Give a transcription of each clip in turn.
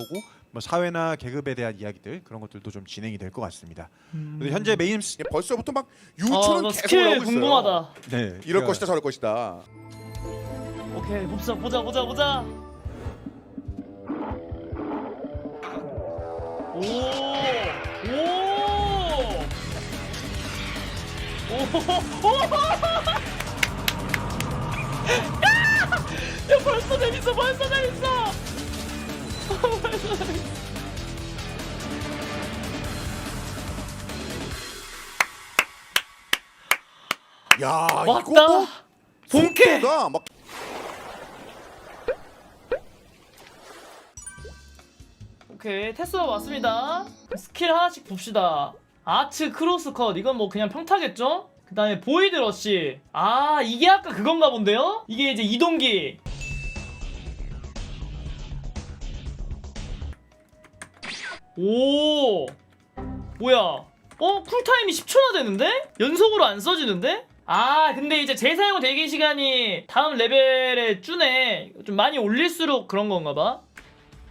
거고 뭐 사회나 계급에 대한 이야기들 그런 것들도 좀 진행이 될 것 같습니다. 음. 근데 현재 메인 스- 예, 벌써부터 막 아, 유추는 나 계속 스킬 나오고 있어요. 궁금하다. 네 이럴 제가- 것이다 저럴 것이다. 오케이 봅시다 보자 보자 보자. 오. 오. 오. 야! 야 벌써 재밌어 벌써 재밌어. 야 왔다. 이거 뭐 본캐. 막 오케이 테스가 왔습니다 스킬 하나씩 봅시다 아츠 크로스 컷 이건 뭐 그냥 평타겠죠? 그 다음에 보이드 러쉬 아 이게 아까 그건가 본데요? 이게 이제 이동기 오 뭐야 어? 쿨타임이 10초나 되는데? 연속으로 안 써지는데? 아 근데 이제 재사용 대기 시간이 다음 레벨에 쭈네 좀 많이 올릴수록 그런 건가 봐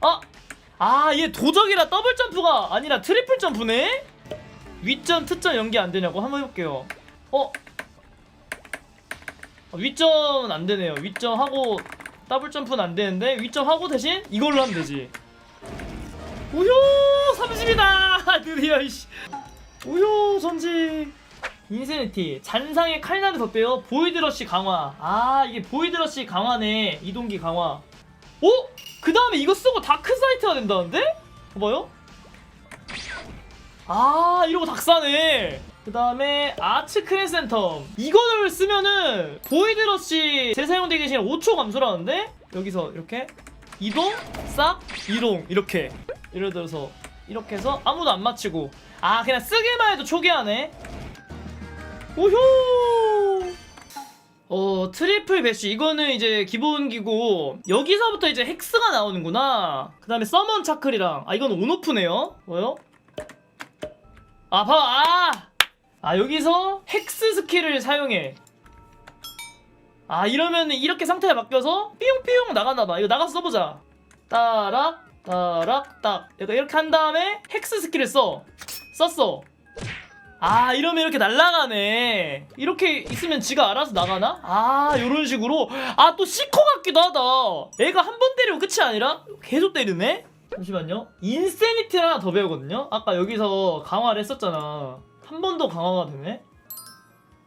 아! 아, 얘 도적이라 더블 점프가 아니라 트리플 점프네? 윗점, 트점 연기 안 되냐고 한번 해볼게요. 어? 아, 윗점은 안 되네요. 윗점 하고 더블 점프는 안 되는데 윗점 하고 대신 이걸로 하면 되지. 우효 30이다. 드디어 이씨. 우효 전지. 인세니티. 잔상의 칼날을 덧대요. 보이드러시 강화. 아 이게 보이드러시 강화네. 이동기 강화. 오? 그 다음에 이거 쓰고 다크사이트가 된다는데? 봐봐요. 아 이러고 닥사네. 그 다음에 아츠 크레센텀. 이거를 쓰면은 보이드러시 재사용 대기 시간 5초 감소라는데? 여기서 이렇게 이동? 싹 이동. 이렇게. 예를 들어서 이렇게 해서 아무도 안 맞히고. 아 그냥 쓰기만 해도 초기화네. 오효! 어 트리플 배쉬. 이거는 이제 기본기고 여기서부터 이제 헥스가 나오는구나. 그 다음에 서먼 차클이랑. 아 이건 온오프네요. 뭐요? 아 봐봐. 아! 아 여기서 헥스 스킬을 사용해 아 이러면 이렇게 상태가 바뀌어서 삐용삐용 나가나봐. 이거 나가서 써보자. 따락 따락 딱. 약간 이렇게 한 다음에 헥스 스킬을 써. 썼어. 아 이러면 이렇게 날아가네. 이렇게 있으면 지가 알아서 나가나? 아 요런 식으로. 아 또 시커 같기도 하다. 애가 한 번 때리고 끝이 아니라 계속 때리네? 잠시만요. 인세니티를 하나 더 배우거든요. 아까 여기서 강화를 했었잖아. 한 번 더 강화가 되네?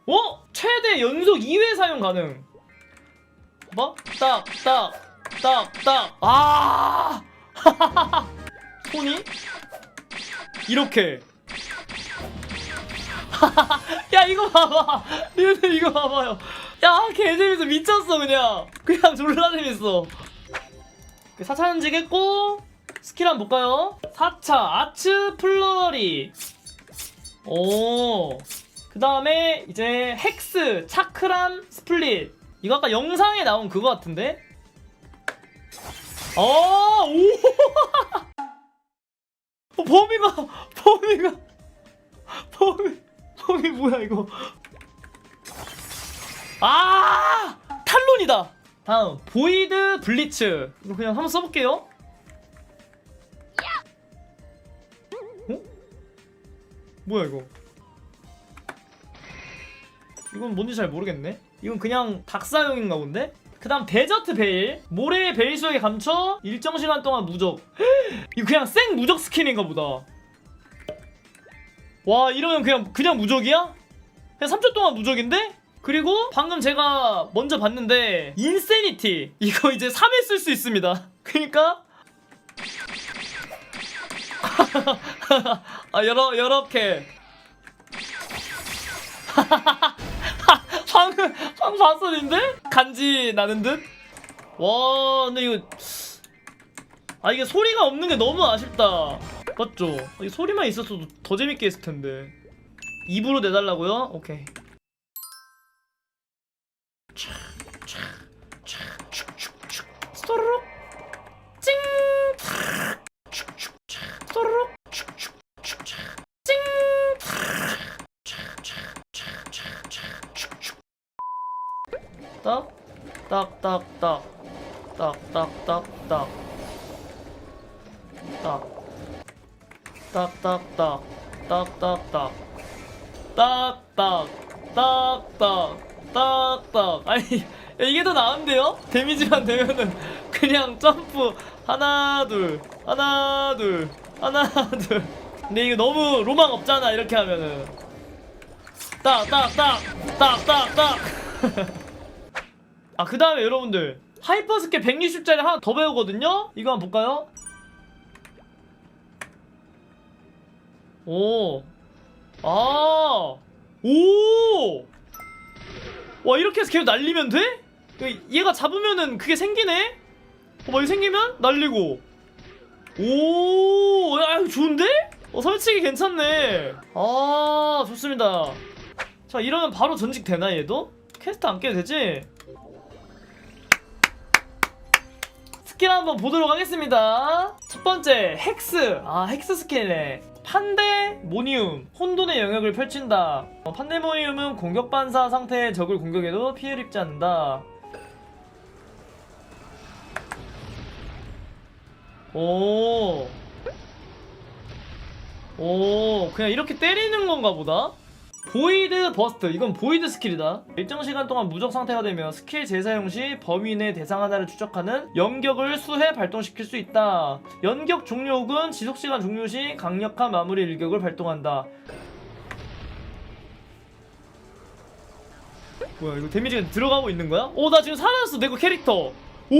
어? 최대 연속 2회 사용 가능 뭐? 딱, 딱, 딱, 딱. 아! 손이? 이렇게. 야, 이거 봐봐. 니들 이거 봐봐요. 야, 개재밌어. 미쳤어, 그냥. 그냥 졸라 재밌어. 4차 현직했고, 스킬 한번 볼까요? 4차 아츠 플러리. 오. 그 다음에 이제 헥스, 차크람, 스플릿. 이거 아까 영상에 나온 그거 같은데? 아, 오! 어, 범위가, 범위가, 범위, 범위 뭐야, 이거. 아! 탈론이다! 다음, 보이드 블리츠. 이거 그냥 한번 써볼게요. 어? 뭐야, 이거. 이건 뭔지 잘 모르겠네. 이건 그냥 닭사용인가 본데? 그 다음 데저트 베일 모래의 베일 속에 감춰 일정 시간 동안 무적 이거 그냥 생 무적 스킨인가 보다 와 이러면 그냥 그냥 무적이야? 그냥 3초 동안 무적인데? 그리고 방금 제가 먼저 봤는데 인세니티 이거 이제 3회 쓸 수 있습니다 그니까 아 여러 여렇게 방금 봤었는데 간지 나는 듯. 와 근데 이거 아 이게 소리가 없는 게 너무 아쉽다. 맞죠? 이 소리만 있었어도 더 재밌게 했을 텐데. 입으로 내달라고요? 오케이. 스 딱, 딱, 딱, 딱, 딱, 딱, 딱, 딱. 딱. 딱딱딱. 딱딱딱. 딱딱. 딱딱. 딱딱. 아니 이게 더 나은데요? 데미지만 되면은 그냥 점프 하나 둘 하나 둘 하나 둘. 근데 이거 너무 로망 없잖아 이렇게 하면은. 딱딱딱 딱딱딱. 아 그 다음에 여러분들 하이퍼 스킬 160짜리 하나 더 배우거든요? 이거 한번 볼까요? 오. 아. 오. 와 이렇게 해서 계속 날리면 돼? 얘가 잡으면은 그게 생기네? 어, 막 이거 생기면 날리고. 오. 야 이거 좋은데? 어 설치기 괜찮네. 아 좋습니다. 자 이러면 바로 전직 되나 얘도? 퀘스트 안 깨도 되지? 스킬 한번 보도록 하겠습니다. 첫 번째 헥스. 아 헥스 스킬이네. 판데모니움 혼돈의 영역을 펼친다. 어, 판데모니움은 공격 반사 상태의 적을 공격해도 피해를 입지 않는다. 오. 오, 그냥 이렇게 때리는 건가 보다. 보이드 버스트. 이건 보이드 스킬이다. 일정 시간 동안 무적 상태가 되며 스킬 재사용 시 범위 내 대상 하나를 추적하는 연격을 수회 발동시킬 수 있다. 연격 종료 혹은 지속시간 종료 시 강력한 마무리 일격을 발동한다. 뭐야 이거 데미지가 들어가고 있는 거야? 오 나 지금 살아났어 내 거 캐릭터. 오!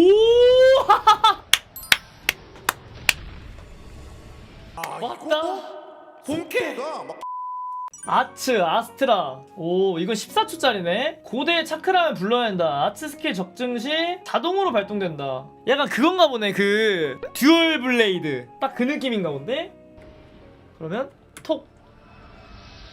아, 왔다. 본캐. 이거가 막 아츠, 아스트라. 오, 이건 14초짜리네. 고대 차크라를 불러야 한다. 아츠 스킬 적증 시 자동으로 발동된다. 약간 그건가 보네. 그 듀얼 블레이드. 딱 그 느낌인가 본데? 그러면 톡.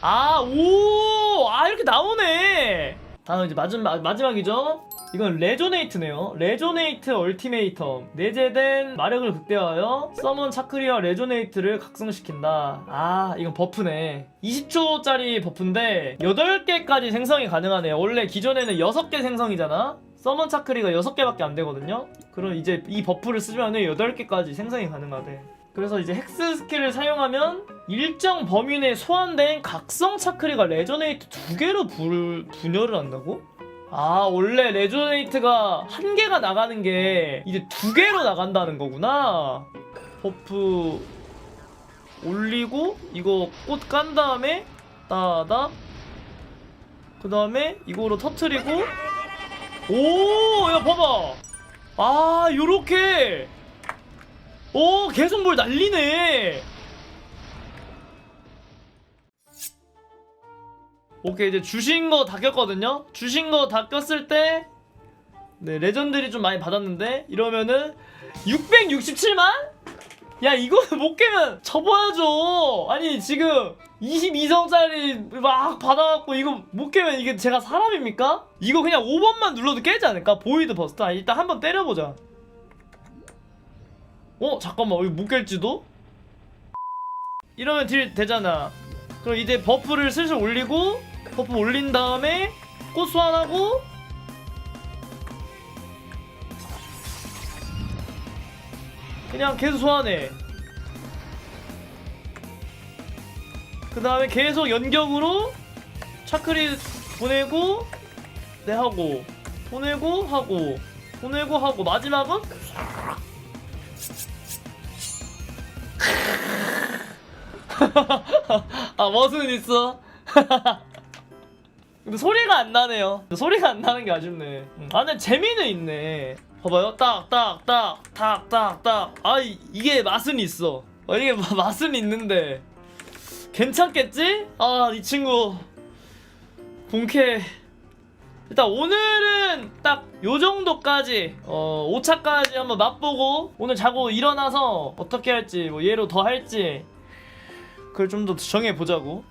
아, 오! 아, 이렇게 나오네. 다음 이제 마지막, 마지막이죠. 이건 레조네이트네요. 레조네이트 얼티메이텀. 내재된 마력을 극대화하여 서먼 차크리와 레조네이트를 각성시킨다. 아, 이건 버프네. 20초짜리 버프인데 8개까지 생성이 가능하네요. 원래 기존에는 6개 생성이잖아. 서먼 차크리가 6개밖에 안 되거든요. 그럼 이제 이 버프를 쓰면 8개까지 생성이 가능하대. 그래서 이제 헥스 스킬을 사용하면 일정 범위 내 소환된 각성 차크리가 레조네이트 두 개로 불, 분열을 한다고? 아 원래 레조네이트가 한 개가 나가는 게 이제 두 개로 나간다는 거구나. 버프 올리고 이거 꽃 깐 다음에 따다. 그 다음에 이거로 터트리고. 오 야 봐봐. 아 요렇게. 오 계속 뭘 날리네 오케이 이제 주신 거 다 꼈거든요 주신 거 다 꼈을 때 네, 레전드리 좀 많이 받았는데 이러면은 667만? 야 이거는 못 깨면 접어야죠 아니 지금 22성짜리 막 받아갖고 이거 못 깨면 이게 제가 사람입니까? 이거 그냥 5번만 눌러도 깨지 않을까? 보이드 버스트 아 일단 한번 때려보자 어? 잠깐만 이거 못 깰지도? 이러면 딜 되잖아 그럼 이제 버프를 슬슬 올리고 버프 올린 다음에 꽃 소환하고 그냥 계속 소환해. 그 다음에 계속 연격으로 차크리 보내고 네 하고 보내고 하고 보내고 하고 마지막은 아 멋은 있어 근데 소리가 안 나네요. 소리가 안 나는 게 아쉽네. 음. 아 근데 재미는 있네. 봐봐요. 딱 딱 딱 딱 딱 딱. 아 이- 이게 맛은 있어. 어, 이게 마- 맛은 있는데. 괜찮겠지? 아 이 친구. 본캐 일단 오늘은 딱 요 정도까지 어 5차까지 한번 맛보고 오늘 자고 일어나서 어떻게 할지 뭐 얘로 더 할지 그걸 좀 더 정해 보자고